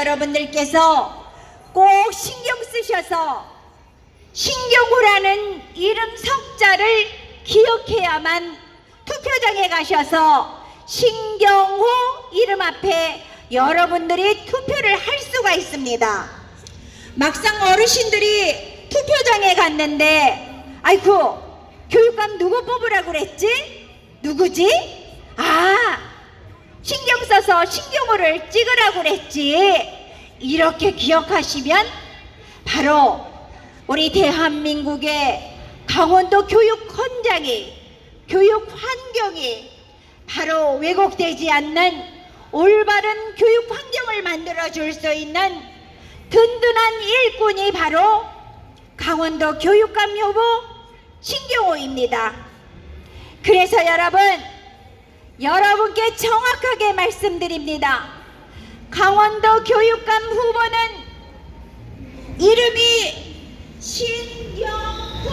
여러분들께서 꼭 신경 쓰셔서 신경호라는 이름 석자를 기억해야만 투표장에 가셔서 신경호 이름 앞에 여러분들이 투표를 할 수가 있습니다. 막상 어르신들이 투표장에 갔는데 아이쿠 교육감 누구 뽑으라고 그랬지? 누구지? 아 신경 써서 신경호를 찍으라고 그랬지 이렇게 기억하시면 바로 우리 대한민국의 강원도 교육 현장이 교육 환경이 바로 왜곡되지 않는 올바른 교육 환경을 만들어 줄 수 있는 든든한 일꾼이 바로 강원도 교육감 후보 신경호입니다. 그래서 여러분, 여러분께 정확하게 말씀드립니다. 강원도 교육감 후보는 이름이 신경호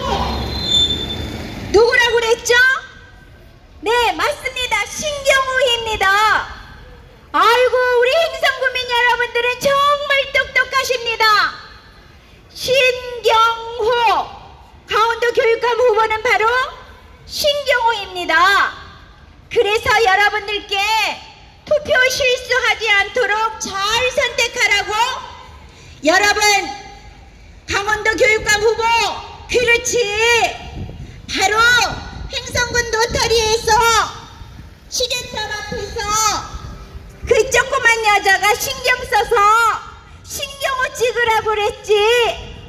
누구라고 그랬죠? 네, 맞습니다. 신경호입니다. 아이고, 우리 행성구민 여러분들은 정말 똑똑하십니다. 신경호 강원도 교육감 후보는 바로. 그래서 여러분들께 투표 실수하지 않도록 잘 선택하라고 여러분 강원도 교육감 후보 그렇지 바로 행성군 노터리에서 시계탑 앞에서 그 조그만 여자가 신경 써서 신경을 찍으라고 그랬지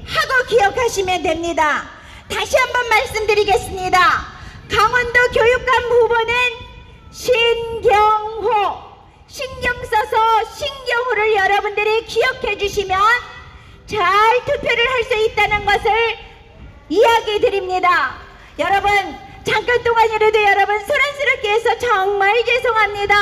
하고 기억하시면 됩니다. 다시 한번 말씀드리겠습니다. 강원도 교육감 후보는 신경호 신경 써서 신경호를 여러분들이 기억해 주시면 잘 투표를 할 수 있다는 것을 이야기 드립니다. 여러분 잠깐 동안이라도 여러분 소란스럽게 해서 정말 죄송합니다.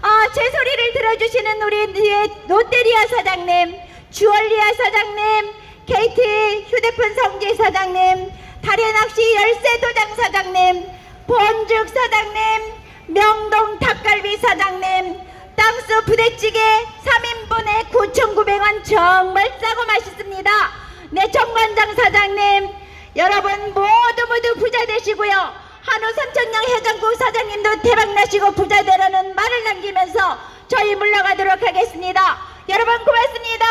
아, 제 소리를 들어주시는 우리 뒤에 롯데리아 사장님, 주얼리아 사장님, KT 휴대폰 성지 사장님, 다래낚시 열쇠 도장 사장님, 본죽 사장님, 명동 닭갈비 사장님, 땅스 부대찌개 3인분에 9,900원 정말 싸고 맛있습니다. 네, 정관장 사장님, 여러분 모두 모두 부자 되시고요. 한우 삼천냥 해장국 사장님도 대박 나시고 부자 되라는 말을 남기면서 저희 물러가도록 하겠습니다. 여러분 고맙습니다.